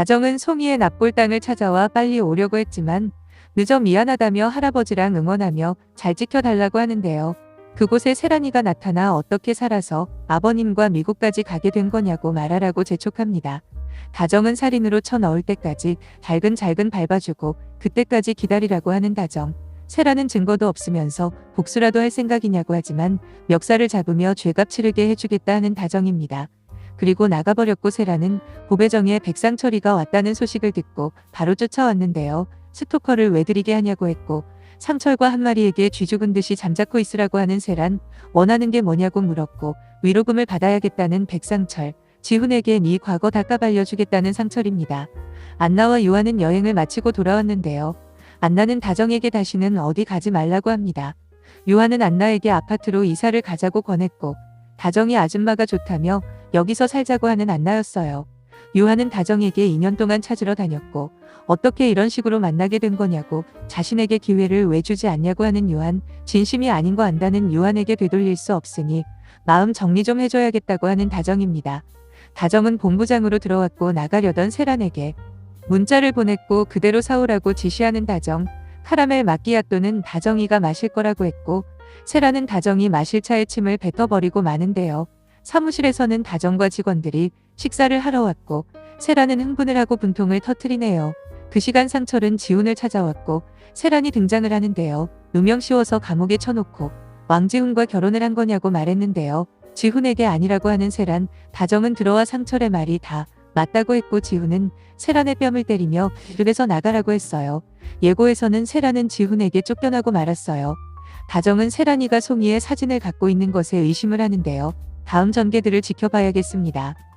다정은 송이의 납골 땅을 찾아와 빨리 오려고 했지만 늦어 미안하다며 할아버지랑 응원하며 잘 지켜달라고 하는데요. 그곳에 세란이가 나타나 어떻게 살아서 아버님과 미국까지 가게 된 거냐고 말하라고 재촉합니다. 다정은 살인으로 쳐넣을 때까지 잘근잘근 밟아주고 그때까지 기다리라고 하는 다정. 세라는 증거도 없으면서 복수라도 할 생각이냐고 하지만 멱살을 잡으며 죄값 치르게 해주겠다 하는 다정입니다. 그리고 나가버렸고 세라는 고배정에 백상철이가 왔다는 소식을 듣고 바로 쫓아왔는데요. 스토커를 왜 들이게 하냐고 했고 상철과 한 마리에게 쥐 죽은 듯이 잠자코 있으라고 하는 세란 원하는 게 뭐냐고 물었고 위로금을 받아야겠다는 백상철 지훈에게 네 과거 다 까발려주겠다는 상철입니다. 안나와 요한은 여행을 마치고 돌아왔는데요. 안나는 다정에게 다시는 어디 가지 말라고 합니다. 요한은 안나에게 아파트로 이사를 가자고 권했고 다정이 아줌마가 좋다며 여기서 살자고 하는 안나였어요. 요한은 다정에게 2년 동안 찾으러 다녔고 어떻게 이런 식으로 만나게 된 거냐고 자신에게 기회를 왜 주지 않냐고 하는 요한 진심이 아닌 거 안다는 요한에게 되돌릴 수 없으니 마음 정리 좀 해줘야겠다고 하는 다정입니다. 다정은 본부장으로 들어왔고 나가려던 세란에게 문자를 보냈고 그대로 사오라고 지시하는 다정 카라멜 마끼아또는 다정이가 마실 거라고 했고 세라는 다정이 마실 차에 침을 뱉어버리고 마는데요. 사무실에서는 다정과 직원들이 식사를 하러 왔고 세라는 흥분을 하고 분통을 터트리네요. 그 시간 상철은 지훈을 찾아왔고 세란이 등장을 하는데요. 누명 씌워서 감옥에 쳐놓고 왕지훈과 결혼을 한 거냐고 말했는데요. 지훈에게 아니라고 하는 세란, 다정은 들어와 상철의 말이 다 맞다고 했고 지훈은 세란의 뺨을 때리며 그래서 나가라고 했어요. 예고에서는 세란은 지훈에게 쫓겨나고 말았어요. 다정은 세란이가 송이의 사진을 갖고 있는 것에 의심을 하는데요. 다음 전개들을 지켜봐야겠습니다.